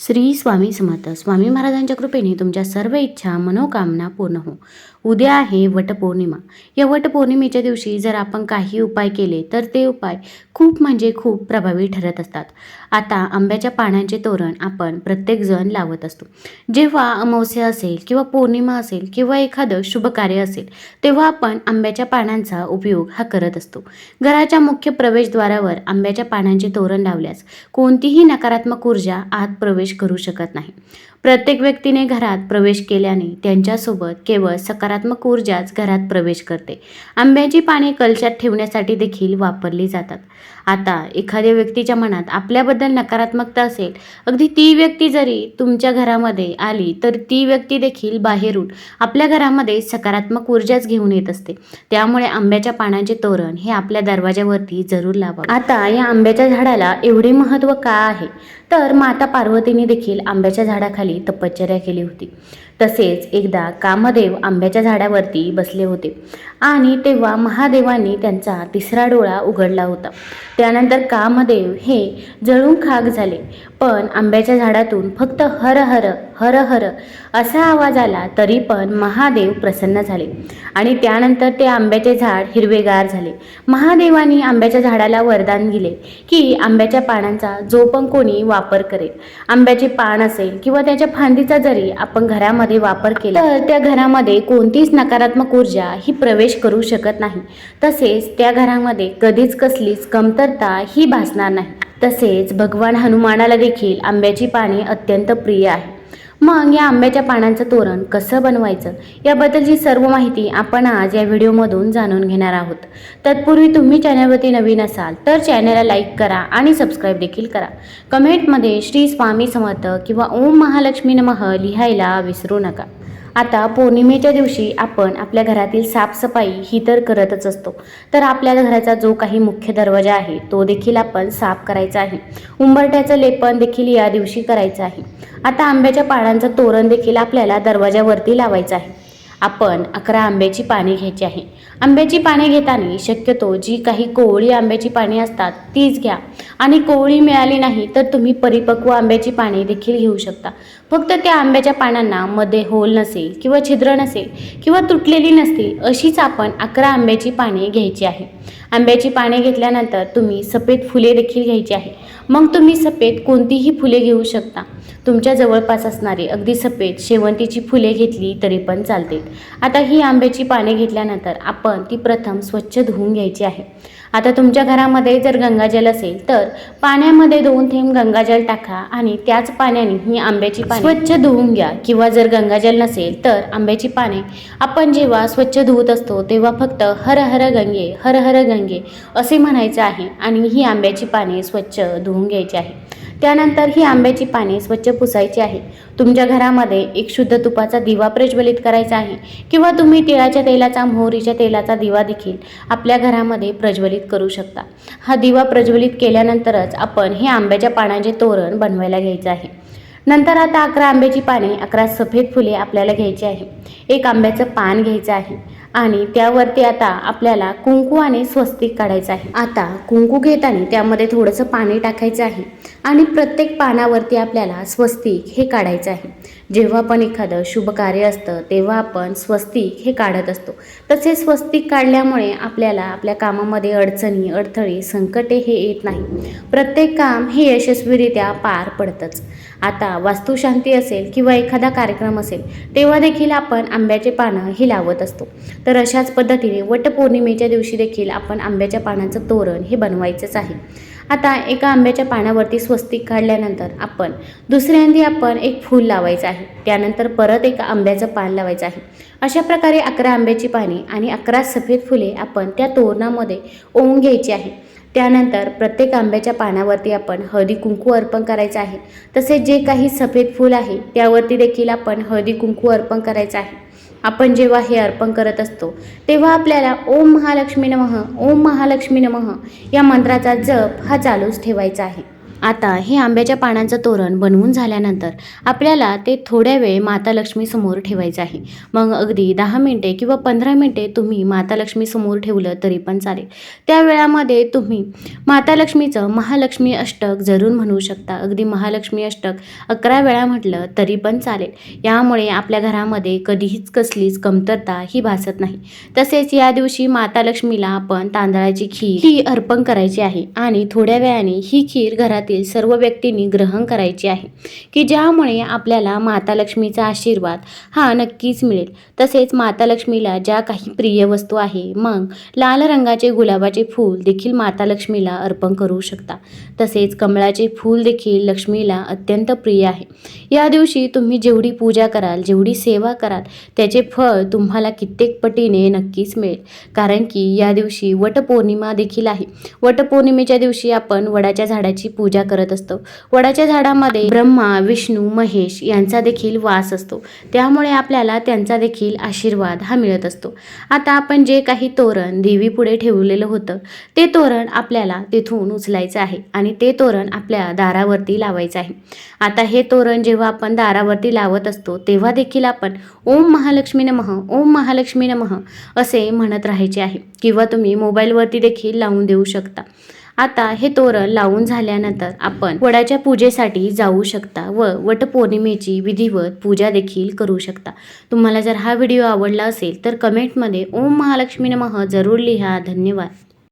श्री स्वामी समर्थ. स्वामी महाराजांच्या कृपेने तुमच्या सर्व इच्छा मनोकामना पूर्ण हो. उद्या आहे वटपौर्णिमा. या वटपौर्णिमेच्या दिवशी जर आपण काही उपाय केले तर ते उपाय खूप म्हणजे खूप प्रभावी ठरत असतात. आता आंब्याच्या पानांचे तोरण आपण प्रत्येकजण लावत असतो. जेव्हा अमावस्या असेल किंवा पौर्णिमा असेल किंवा एखादं शुभ कार्य असेल तेव्हा आपण आंब्याच्या पानांचा उपयोग हा करत असतो. घराच्या मुख्य प्रवेशद्वारावर आंब्याच्या पानांचे तोरण लावल्यास कोणतीही नकारात्मक ऊर्जा आत प्रवेश करू शकत नाही. प्रत्येक व्यक्तीने घरात प्रवेश केल्याने त्यांच्यासोबत केवळ सकारात्मक ऊर्जाच घरात प्रवेश करते. आंब्याची पाने कलशात ठेवण्यासाठी देखील वापरली जातात. आता एखाद्या व्यक्तीच्या मनात आपल्याबद्दल नकारात्मकता असेल अगदी ती व्यक्ती जरी तुमच्या घरामध्ये आली तर ती व्यक्ती देखील बाहेरून आपल्या घरामध्ये सकारात्मक ऊर्जाच घेऊन येत असते. त्यामुळे आंब्याच्या पानांचे तोरण हे आपल्या दरवाजावरती जरूर लावा आता या आंब्याच्या झाडाला एवढे महत्त्व का आहे? तर माता पार्वतीने देखील आंब्याच्या झाडाखाली तपश्चर्या केली होती. तसेच एकदा कामदेव आंब्याच्या झाडावरती बसले होते. आणि तेव्हा महादेवांनी त्यांचा तिसरा डोळा उघडला होता. त्यानंतर कामदेव हे जळून खाक झाले. पण आंब्याच्या झाडातून फक्त हर हर हर हर असा आवाज आला तरी पण महादेव प्रसन्न झाले. आणि त्यानंतर ते आंब्याचे झाड हिरवेगार झाले. महादेवानी आंब्याच्या झाडाला वरदान दिले की आंब्याच्या पानांचा जो पण कोणी वापर करेल आंब्याचे पान असेल किंवा त्याच्या फांदीचा जरी आपण घरामध्ये वापर केला. तर त्या घरामध्ये कोणतीच नकारात्मक ऊर्जा ही प्रवेश करू शकत नाही. तसेच त्या घरामध्ये कधीच कसलीच कमतरता ही भासणार नाही. तसेच भगवान हनुमानाला देखील आंब्याची पाने अत्यंत प्रिय आहे. मग या आंब्याच्या पानांचं तोरण कसं बनवायचं? याबद्दलची सर्व माहिती आपण आज या व्हिडिओमधून जाणून घेणार आहोत. तत्पूर्वी तुम्ही चॅनलवरती नवीन असाल तर चॅनलला लाईक करा आणि सबस्क्राईब देखील करा. कमेंटमध्ये श्री स्वामी समर्थ किंवा ओम महालक्ष्मी नमः लिहायला विसरू नका. आता पौर्णिमेच्या दिवशी आपण आपल्या घरातील साफसफाई ही तर करतच असतो. तर आपल्या घराचा जो काही मुख्य दरवाजा आहे तो देखील आपण साफ करायचा आहे. उंबरट्याचं लेपन देखील या दिवशी करायचं आहे. आता आंब्याच्या पाळांचं तोरण देखील आपल्याला दरवाजावरती लावायचं आहे. आपण अकरा आंब्याची पाने घ्यायची आहे. आंब्याची पाने घेताना शक्यतो जी काही कोवळी आंब्याची पाने असतात तीच घ्या. आणि कोवळी मिळाली नाही तर तुम्ही परिपक्व आंब्याची पाने देखील घेऊ शकता. फक्त त्या आंब्याच्या पानांना मध्ये होल नसेल किंवा छिद्र नसेल किंवा तुटलेली नसतील अशीच आपण अकरा आंब्याची पाने घ्यायची आहे. आंब्याची पाने घेतल्यानंतर तुम्ही सफेद फुले देखील घ्यायची आहे. मग तुम्ही सफेद कोणतीही फुले घेऊ शकता. तुमच्या जवळपास असणारी अगदी सफेद शेवंतीची फुले घेतली तरी पण चालतील. आता ही आंब्याची पाने घेतल्यानंतर आपण ती प्रथम स्वच्छ धुवून घ्यायची आहे. आता तुमच्या घरामध्ये जर गंगाजल असेल तर पाण्यामध्ये दोन थेंब गंगाजल टाका आणि त्याच पाण्याने ही आंब्याची पाने स्वच्छ धुवून घ्या. किंवा जर गंगाजल नसेल तर आंब्याची पाने आपण जेव्हा स्वच्छ धुवत असतो तेव्हा फक्त हर हर गंगे हर हर गंगे असे म्हणायचं आहे आणि ही आंब्याची पाने स्वच्छ धुवून घ्यायची आहे. त्यानंतर ही आंब्याची पाने स्वच्छ पुसायची आहे. तुमच्या घरामध्ये एक शुद्ध तुपाचा दिवा प्रज्वलित करायचा आहे किंवा तुम्ही तिळाच्या तेलाचा मोहरीच्या तेलाचा दिवा देखील आपल्या घरामध्ये प्रज्वलित करू शकता. हा दिवा प्रज्वलित केल्यानंतरच आपण हे आंब्याच्या पानांचे तोरण बनवायला घ्यायचं आहे. नंतर आता अकरा आंब्याची पाने अकरा सफेद फुले आपल्याला घ्यायची आहे. एक आंब्याचं पान घ्यायचं आहे. आणि त्यावरती आता आपल्याला कुंकू आणि स्वस्तिक काढायचं आहे. आता कुंकू घेताना त्यामध्ये थोडंसं पाणी टाकायचं आहे आणि प्रत्येक पानावरती आपल्याला स्वस्तिक हे काढायचं आहे. जेव्हा पण एखादं शुभ कार्य असतं तेव्हा आपण स्वस्तिक हे काढत असतो. तसेच स्वस्तिक काढल्यामुळे आपल्याला आपल्या कामामध्ये अडचणी अडथळे संकटे हे येत नाही. प्रत्येक काम हे यशस्वीरित्या पार पडतंच. आता वास्तुशांती असेल किंवा एखादा कार्यक्रम असेल तेव्हा देखील आपण आंब्याचे पानं हे लावत असतो. तर अशाच पद्धतीने वटपौर्णिमेच्या दिवशी देखील आपण आंब्याच्या पानाचं तोरण हे बनवायचंच आहे. आता एका आंब्याच्या पानावरती स्वस्तिक काढल्यानंतर आपण दुसऱ्यांदी आपण एक फूल लावायचं आहे. त्यानंतर परत एका आंब्याचं पान लावायचं आहे. अशा प्रकारे अकरा आंब्याची पाने आणि अकरा सफेद फुले आपण त्या तोरणामध्ये ओवून घ्यायची आहे. त्यानंतर प्रत्येक आंब्याच्या पानावरती आपण हळदी कुंकू अर्पण करायचं आहे. तसेच जे काही सफेद फूल आहे त्यावरती देखील आपण हळदी कुंकू अर्पण करायचं आहे. आपण जेव्हा हे अर्पण करत असतो तेव्हा आपल्याला ओम महालक्ष्मी नमः ओम महालक्ष्मी नमः या मंत्राचा जप हा चालूच ठेवायचा आहे. आता हे आंब्याच्या पानांचं तोरण बनवून झाल्यानंतर आपल्याला ते थोड्या वेळ माता लक्ष्मीसमोर ठेवायचं आहे. मग अगदी दहा मिनटे किंवा पंधरा मिनटे तुम्ही माता लक्ष्मीसमोर ठेवलं तरी पण चालेल. त्या वेळामध्ये तुम्ही माता लक्ष्मीचं महालक्ष्मी अष्टक जरूर म्हणू शकता. अगदी महालक्ष्मी अष्टक अकरा वेळा म्हटलं तरी पण चालेल. यामुळे आपल्या घरामध्ये कधीच कसलीच कमतरता ही भासत नाही. तसेच या दिवशी माता लक्ष्मीला आपण तांदळाची खीर ही अर्पण करायची आहे आणि थोड्या वेळाने ही खीर घरात घरातील सर्व व्यक्तींनी ग्रहण करायची आहे की ज्यामुळे आपल्याला माता लक्ष्मीचा आशीर्वाद हा नक्कीच मिळेल. तसेच माता लक्ष्मीला ज्या काही प्रिय वस्तू आहे मग लाल रंगाचे गुलाबाचे फूल देखील माता लक्ष्मीला अर्पण करू शकता. तसेच कमळाचे फूल देखील लक्ष्मीला अत्यंत प्रिय आहे. या दिवशी तुम्ही जेवढी पूजा कराल जेवढी सेवा कराल त्याचे फळ तुम्हाला कित्येक पटीने नक्कीच मिळेल. कारण की या दिवशी वटपौर्णिमा देखील आहे. वटपौर्णिमेच्या दिवशी आपण वडाच्या झाडाची पूजा पूजा करत असतो. वडाच्या झाडामध्ये ब्रह्मा विष्णू महेश यांचा देखील वास असतो. त्यामुळे आपल्याला त्यांचा देखील आशीर्वाद हा मिळत असतो. आता आपण जे काही तोरण देवीपुढे ठेवलेलं होतं ते तोरण आपल्याला तिथून उचलायचं आहे आणि ते तोरण आपल्या दारावरती लावायचं आहे. आता हे तोरण जेव्हा आपण दारावरती लावत असतो तेव्हा देखील आपण ओम महालक्ष्मी नमः ओम महालक्ष्मी नमः असे म्हणत राहायचे आहे किंवा तुम्ही मोबाईलवरती देखील लावून देऊ शकता. आता हे तोरण लावून झाल्यानंतर आपण वडाच्या पूजेसाठी जाऊ शकता व वटपौर्णिमेची विधिवत पूजा देखील करू शकता. तुम्हाला जर हा व्हिडिओ आवडला असेल तर कमेंटमध्ये ओम महालक्ष्मी नमः जरूर लिहा. धन्यवाद.